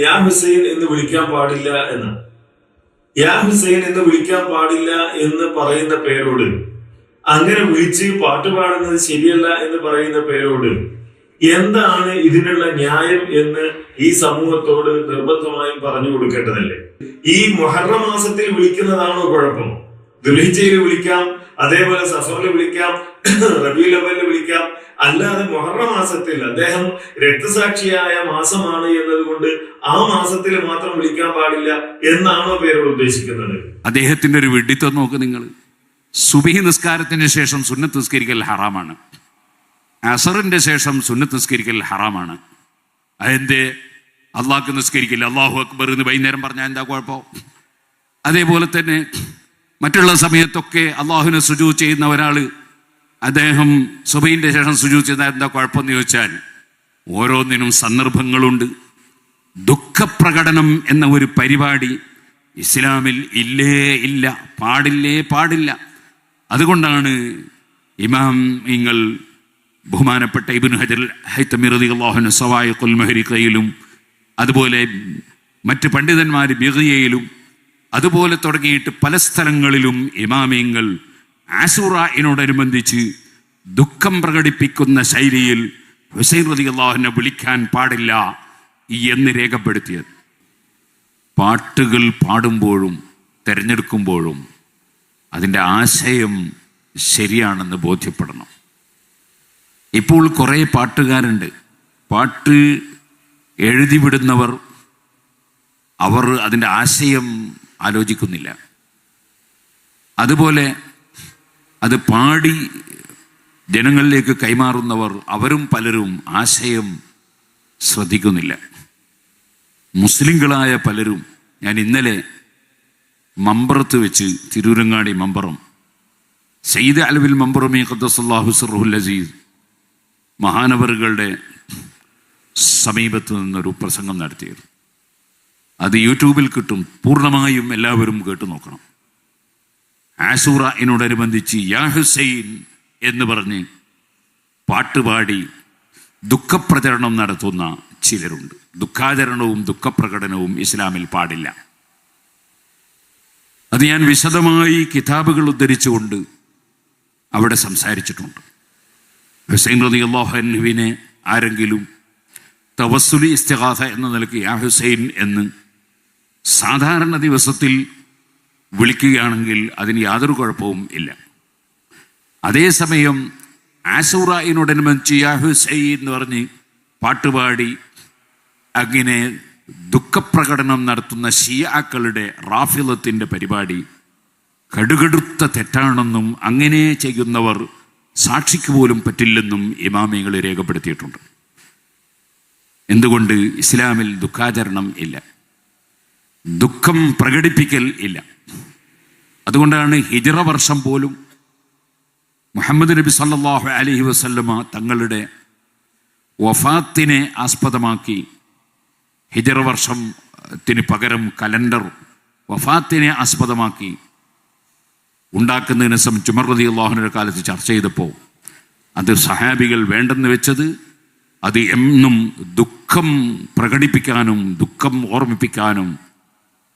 യാ ഹുസൈൻ എന്ന് വിളിക്കാൻ പാടില്ല എന്ന്. യാ ഹുസൈൻ എന്ന് വിളിക്കാൻ പാടില്ല എന്ന് പറയുന്ന പേരോട്. അങ്ങനെ വിളിച്ച് പാട്ട് പാടുന്നത് ശരിയല്ല എന്ന് പറയുന്ന പേരോട്. എന്താണ് ഇതിനുള്ള ന്യായം എന്ന് ഈ സമൂഹത്തോട് നിർബന്ധമായും പറഞ്ഞു കൊടുക്കേണ്ടതല്ലേ? ഈ മൊഹറ മാസത്തിൽ വിളിക്കുന്നതാണോ കുഴപ്പം? ദുൽഹിജയിൽ വിളിക്കാം അതേപോലെ സഫറിൽ വിളിക്കാം റബി ലവലിൽ വിളിക്കാം. അല്ലാതെ മൊഹറ മാസത്തിൽ അദ്ദേഹം രക്തസാക്ഷിയായ മാസമാണ് എന്നതുകൊണ്ട് ആ മാസത്തിൽ മാത്രം വിളിക്കാൻ പാടില്ല എന്നാണോ പേരോട് ഉദ്ദേശിക്കുന്നത്? അദ്ദേഹത്തിന്റെ ഒരു വെഡിത്തം നോക്ക് നിങ്ങൾ. സുബിഹി നിസ്കാരത്തിന് ശേഷം സുന്നത്ത് നിസ്കരിക്കൽ ഹറാമാണ്. അസറിന്റെ ശേഷം സുന്നത്ത് നിസ്കരിക്കൽ ഹറാമാണ്. അതെന്തേ? അള്ളാഹ് നിസ്കരിക്കില്ല. അള്ളാഹു അക്ബർ എന്ന് വൈകുന്നേരം പറഞ്ഞാൽ എന്താ കുഴപ്പം? അതേപോലെ തന്നെ മറ്റുള്ള സമയത്തൊക്കെ അള്ളാഹുവിനെ സുജു ചെയ്യുന്ന ഒരാൾ അദ്ദേഹം സുബൈന്റെ ശേഷം സുജു ചെയ്താൽ എന്താ കുഴപ്പമെന്ന് ചോദിച്ചാൽ ഓരോന്നിനും സന്ദർഭങ്ങളുണ്ട്. ദുഃഖപ്രകടനം എന്ന ഒരു പരിപാടി ഇസ്ലാമിൽ ഇല്ലേ ഇല്ല പാടില്ലേ പാടില്ല. അതുകൊണ്ടാണ് ഇമാം നിങ്ങൾ ബഹുമാനപ്പെട്ട ഇബിൻ ഹജർ ഹൈത്തമിറതി അള്ളാഹുന സവായ കൊൽമഹരിക്കയിലും അതുപോലെ മറ്റ് പണ്ഡിതന്മാർ ബിഗിയയിലും അതുപോലെ തുടങ്ങിയിട്ട് പല സ്ഥലങ്ങളിലും ഇമാമിയങ്ങൾ ആസുറയിനോടനുബന്ധിച്ച് ദുഃഖം പ്രകടിപ്പിക്കുന്ന ശൈലിയിൽ ഹുസൈൻ റതി അള്ളാഹുനെ വിളിക്കാൻ പാടില്ല എന്ന് രേഖപ്പെടുത്തിയത്. പാട്ടുകൾ പാടുമ്പോഴും തിരഞ്ഞെടുക്കുമ്പോഴും അതിന്റെ ആശയം ശരിയാണെന്ന് ബോധ്യപ്പെടണം. ഇപ്പോൾ കുറേ പാട്ടുകാരുണ്ട്. പാട്ട് എഴുതിവിടുന്നവർ അവർ അതിന്റെ ആശയം ആലോചിക്കുന്നില്ല. അതുപോലെ അത് പാടി ജനങ്ങളിലേക്ക് കൈമാറുന്നവർ അവരും പലരും ആശയം ശ്രദ്ധിക്കുന്നില്ല. മുസ്ലിങ്ങളായ പലരും ഞാൻ ഇന്നലെ മമ്പറത്ത് വെച്ച് തിരൂരങ്ങാടി മമ്പറം സെയ്ദ് അലവിൽ മമ്പറമി ഖദ്ദസല്ലാഹു സർഹുൽ അസീസ് മഹാനവറുകളുടെ സമീപത്ത് നിന്നൊരു പ്രസംഗം നടത്തിയത് അത് യൂട്യൂബിൽ കിട്ടും. പൂർണമായും എല്ലാവരും കേട്ടു നോക്കണം. ആസൂറയോടനുബന്ധിച്ച് യാ ഹുസൈൻ എന്ന് പറഞ്ഞ് പാട്ടുപാടി ദുഃഖപ്രചരണം നടത്തുന്ന ചിലരുണ്ട്. ദുഃഖാചരണവും ദുഃഖപ്രകടനവും ഇസ്ലാമിൽ പാടില്ല. അത് ഞാൻ വിശദമായി കിതാബുകൾ ഉദ്ധരിച്ചുകൊണ്ട് അവിടെ സംസാരിച്ചിട്ടുണ്ട്. ഹുസൈൻ റതി അള്ളാഹുവിനെ ആരെങ്കിലും തവസുലി ഇസ്തിഹാസ എന്ന നിലയ്ക്ക് യാ ഹുസൈൻ എന്ന് സാധാരണ ദിവസത്തിൽ വിളിക്കുകയാണെങ്കിൽ അതിന് യാതൊരു കുഴപ്പവും ഇല്ല. അതേസമയം ആസൂറയിനോടനുബന്ധിച്ച് യാ ഹുസൈൻ എന്ന് പറഞ്ഞ് പാട്ടുപാടി അങ്ങനെ ദുഃഖപ്രകടനം നടത്തുന്ന ഷിയാക്കളുടെ റാഫിലത്തിന്റെ പരിപാടി കടുകടുത്ത തെറ്റാണെന്നും അങ്ങനെ ചെയ്യുന്നവർ സാക്ഷിക്ക് പോലും പറ്റില്ലെന്നും ഇമാമികൾ രേഖപ്പെടുത്തിയിട്ടുണ്ട്. എന്തുകൊണ്ട് ഇസ്ലാമിൽ ദുഃഖാചരണം ഇല്ല? ദുഃഖം പ്രകടിപ്പിക്കൽ ഇല്ല. അതുകൊണ്ടാണ് ഹിജറ വർഷം പോലും മുഹമ്മദ് നബി സല്ലാഹു അലഹി വസല്ലമ തങ്ങളുടെ വഫാത്തിനെ ആസ്പദമാക്കി ഹിജറ വർഷത്തിന് പകരം കലണ്ടർ വഫാത്തിനെ ആസ്പദമാക്കി ഉണ്ടാക്കുന്നതിന് സം ചുമർ റതി അള്ളാഹുവിന്റെ കാലത്ത് ചർച്ച ചെയ്തപ്പോൾ അത് സഹാബികൾ വേണ്ടെന്ന് വെച്ചത് അത് എന്നും ദുഃഖം പ്രകടിപ്പിക്കാനും ദുഃഖം ഓർമ്മിപ്പിക്കാനും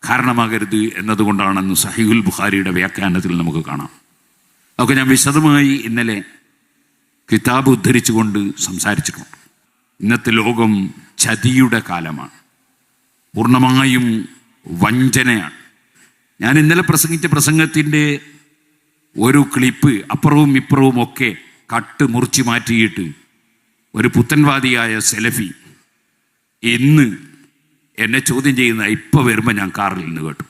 കാരണമാകരുത് എന്നതുകൊണ്ടാണെന്ന് സഹീഹുൽ ബുഖാരിയുടെ വ്യാഖ്യാനത്തിൽ നമുക്ക് കാണാം. അതൊക്കെ ഞാൻ വിശദമായി ഇന്നലെ കിതാബ് ഉദ്ധരിച്ചുകൊണ്ട് സംസാരിച്ചിട്ടുണ്ട്. ഇന്നത്തെ ലോകം ചതിയുടെ കാലമാണ്. പൂർണമായും വഞ്ചനയാണ്. ഞാൻ ഇന്നലെ പ്രസംഗിച്ച പ്രസംഗത്തിന്റെ ഒരു ക്ലിപ്പ് അപ്പുറവും ഇപ്പുറവും ഒക്കെ കട്ട് മുറിച്ച് മാറ്റിയിട്ട് ഒരു പുത്തൻവാദിയായ സെലഫി ഇന്ന് എന്നെ ചോദ്യം ചെയ്യുന്ന ഇപ്പോൾ വരുമ്പോൾ ഞാൻ കാറിൽ നിന്ന് കേട്ടു.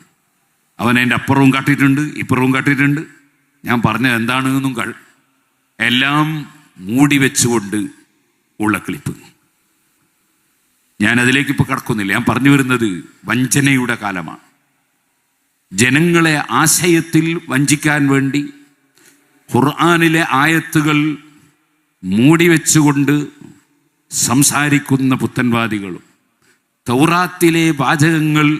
അവൻ എന്റെ അപ്പുറവും കാട്ടിയിട്ടുണ്ട് ഇപ്പുറവും കാട്ടിയിട്ടുണ്ട്. ഞാൻ പറഞ്ഞത് എന്താണെന്നും കൾ എല്ലാം മൂടി വെച്ചുകൊണ്ട് ഉള്ള ക്ലിപ്പ്. ഞാൻ അതിലേക്ക് ഇപ്പോൾ കടക്കുന്നില്ല. ഞാൻ പറഞ്ഞു വരുന്നത് വഞ്ചനയുടെ കാലമാണ്. ജനങ്ങളെ ആശയത്തിൽ വഞ്ചിക്കാൻ വേണ്ടി ഖുർആാനിലെ ആയത്തുകൾ മൂടിവെച്ചുകൊണ്ട് സംസാരിക്കുന്ന പുത്തൻവാദികളും തൗറാത്തിലെ വാചകങ്ങൾ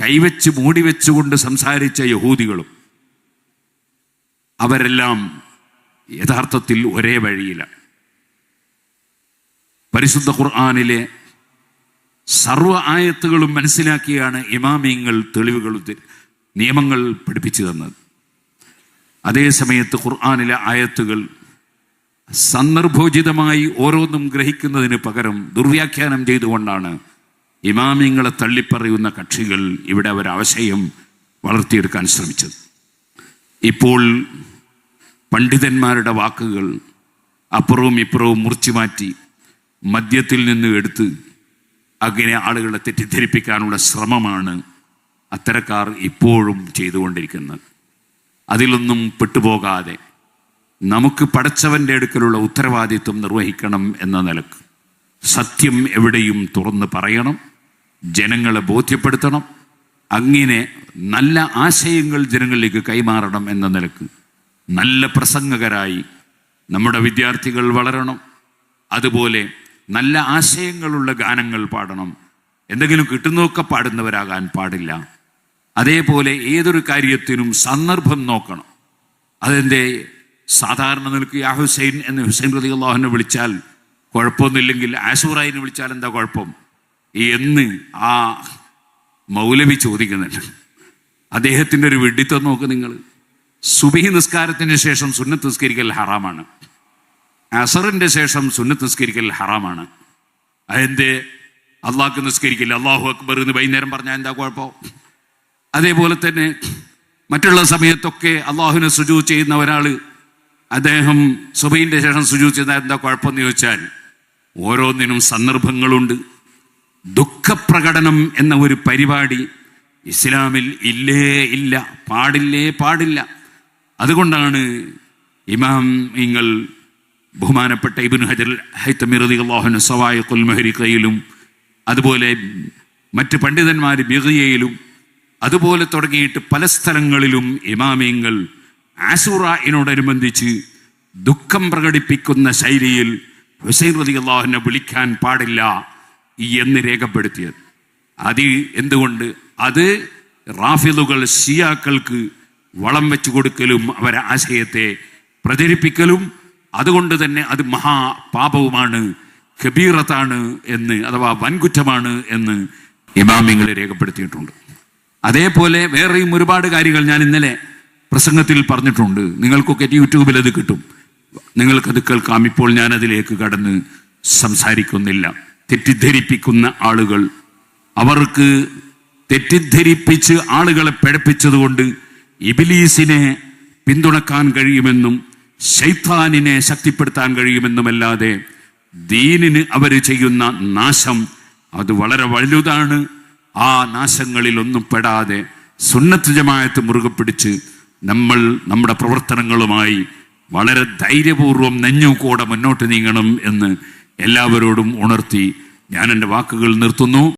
കൈവച്ച് മൂടി വെച്ചുകൊണ്ട് സംസാരിച്ച യഹൂദികളും അവരെല്ലാം യഥാർത്ഥത്തിൽ ഒരേ വഴിയിലാണ്. പരിശുദ്ധ ഖുർആാനിലെ സർവ ആയത്തുകളും മനസ്സിലാക്കിയാണ് ഇമാമിയങ്ങൾ തെളിവുകൾ നിയമങ്ങൾ പഠിപ്പിച്ചു തന്നത്. അതേ സമയത്ത് ഖുർആാനിലെ ആയത്തുകൾ സന്ദർഭോചിതമായി ഓരോന്നും ഗ്രഹിക്കുന്നതിന് പകരം ദുർവ്യാഖ്യാനം ചെയ്തുകൊണ്ടാണ് ഇമാമിങ്ങളെ തള്ളിപ്പറയുന്ന കക്ഷികൾ ഇവിടെ അവർ ആശയം വളർത്തിയെടുക്കാൻ ശ്രമിച്ചത്. ഇപ്പോൾ പണ്ഡിതന്മാരുടെ വാക്കുകൾ അപ്പുറവും ഇപ്പുറവും മുറിച്ചു മാറ്റി മദ്യത്തിൽ നിന്ന് എടുത്ത് അങ്ങനെ ആളുകളെ തെറ്റിദ്ധരിപ്പിക്കാനുള്ള ശ്രമമാണ് അത്തരക്കാർ ഇപ്പോഴും ചെയ്തുകൊണ്ടിരിക്കുന്നത്. അതിലൊന്നും പെട്ടുപോകാതെ നമുക്ക് പടച്ചവന്റെ അടുക്കലുള്ള ഉത്തരവാദിത്വം നിർവഹിക്കണം എന്ന നിലയ്ക്ക് സത്യം എവിടെയും തുറന്ന് പറയണം. ജനങ്ങളെ ബോധ്യപ്പെടുത്തണം. അങ്ങനെ നല്ല ആശയങ്ങൾ ജനങ്ങളിലേക്ക് കൈമാറണം എന്ന നിലയ്ക്ക് നല്ല പ്രസംഗകരായി നമ്മുടെ വിദ്യാർത്ഥികൾ വളരണം. അതുപോലെ നല്ല ആശയങ്ങളുള്ള ഗാനങ്ങൾ പാടണം. എന്തെങ്കിലും കിട്ടുന്നതൊക്കെ പാടുന്നവരാകാൻ പാടില്ല. അതേപോലെ ഏതൊരു കാര്യത്തിനും സന്ദർഭം നോക്കണം. അതെന്റെ സാധാരണ നിലയ്ക്ക് യാ ഹുസൈൻ എന്ന് ഹുസൈൻ റതി അള്ളാഹുനെ വിളിച്ചാൽ കുഴപ്പമൊന്നുമില്ലെങ്കിൽ ആശൂറായിനെ വിളിച്ചാൽ എന്താ കുഴപ്പം? എന്ന് ആ മൗലവി ചോദിക്കുന്നുണ്ട്. അദ്ദേഹത്തിന്റെ ഒരു വെഡിത്തം നോക്ക് നിങ്ങൾ. സുബഹി നിസ്കാരത്തിന് ശേഷം സുന്നത്ത് നിസ്കരിക്കൽ ഹറാമാണ്. അസറിന്റെ ശേഷം സുന്നത്ത് നിസ്കരിക്കൽ ഹറാമാണ്. അതിന്റെ അള്ളാഹ്ക്ക് നിസ്കരിക്കില്ല. അള്ളാഹു അക്ബർ എന്ന് വൈകുന്നേരം പറഞ്ഞാൽ എന്താ കുഴപ്പം? അതേപോലെ തന്നെ മറ്റുള്ള സമയത്തൊക്കെ അള്ളാഹുവിനെ സുജു ചെയ്യുന്ന ഒരാൾ അദ്ദേഹം സുബൈന്റെ ശേഷം സുജു ചെയ്താൽ എന്താ കുഴപ്പമെന്ന് ചോദിച്ചാൽ ഓരോന്നിനും സന്ദർഭങ്ങളുണ്ട്. ദുഃഖപ്രകടനം എന്ന ഒരു പരിപാടി ഇസ്ലാമിൽ ഇല്ലേ ഇല്ല പാടില്ലേ പാടില്ല. അതുകൊണ്ടാണ് ഇമാം നിങ്ങൾ ബഹുമാനപ്പെട്ട ഇബിൻ ഹജർ ഹൈത്തമിറതി അള്ളാഹുന സവായ കൊൽമഹരിക്കയിലും അതുപോലെ മറ്റ് പണ്ഡിതന്മാർ ബിറിയയിലും അതുപോലെ തുടങ്ങിയിട്ട് പല സ്ഥലങ്ങളിലും ഇമാമിയങ്ങൾ ആസുറയിനോടനുബന്ധിച്ച് ദുഃഖം പ്രകടിപ്പിക്കുന്ന ശൈലിയിൽ ഹുസൈൻ റതി അള്ളാഹുനെ വിളിക്കാൻ പാടില്ല. എന്ന് രേഖപ്പെടുത്തിയത്. അത് എന്തുകൊണ്ട്? അത് റാഫിലുകൾ ഷിയാക്കൾക്ക് വളം വെച്ചു കൊടുക്കലും അവരെ ആശയത്തെ പ്രചരിപ്പിക്കലും അതുകൊണ്ട് തന്നെ അത് മഹാപാപവുമാണ് കബീറത്താണ് എന്ന് അഥവാ വൻകുറ്റമാണ് എന്ന് ഇമാമിങ്ങൾ രേഖപ്പെടുത്തിയിട്ടുണ്ട്. അതേപോലെ വേറെയും ഒരുപാട് കാര്യങ്ങൾ ഞാൻ ഇന്നലെ പ്രസംഗത്തിൽ പറഞ്ഞിട്ടുണ്ട്. നിങ്ങൾക്കൊക്കെ യൂട്യൂബിൽ അത് കിട്ടും. നിങ്ങൾക്കത് കേൾക്കാം. ഇപ്പോൾ ഞാനതിലേക്ക് കടന്ന് സംസാരിക്കുന്നില്ല. തെറ്റിദ്ധരിപ്പിക്കുന്ന ആളുകൾ. അവർക്ക് തെറ്റിദ്ധരിപ്പിച്ച് ആളുകളെ പിഴപ്പിച്ചതുകൊണ്ട് ഇബിലീസിനെ പിന്തുണക്കാൻ കഴിയുമെന്നും ശൈത്താനിനെ ശക്തിപ്പെടുത്താൻ കഴിയുമെന്നുമല്ലാതെ ദീനിന് അവർ ചെയ്യുന്ന നാശം അത് വളരെ വലുതാണ്. ആ നാശങ്ങളിൽ ഒന്നും പെടാതെ സുന്നത്ത് ജമായത്ത് മുറുകെ പിടിച്ച് നമ്മൾ നമ്മുടെ പ്രവർത്തനങ്ങളുമായി വളരെ ധൈര്യപൂർവം നെഞ്ഞുകൂടെ മുന്നോട്ട് നീങ്ങണം എന്ന് എല്ലാവരോടും ഉണർത്തി ഞാൻ എന്റെ വാക്കുകൾ നിർത്തുന്നു.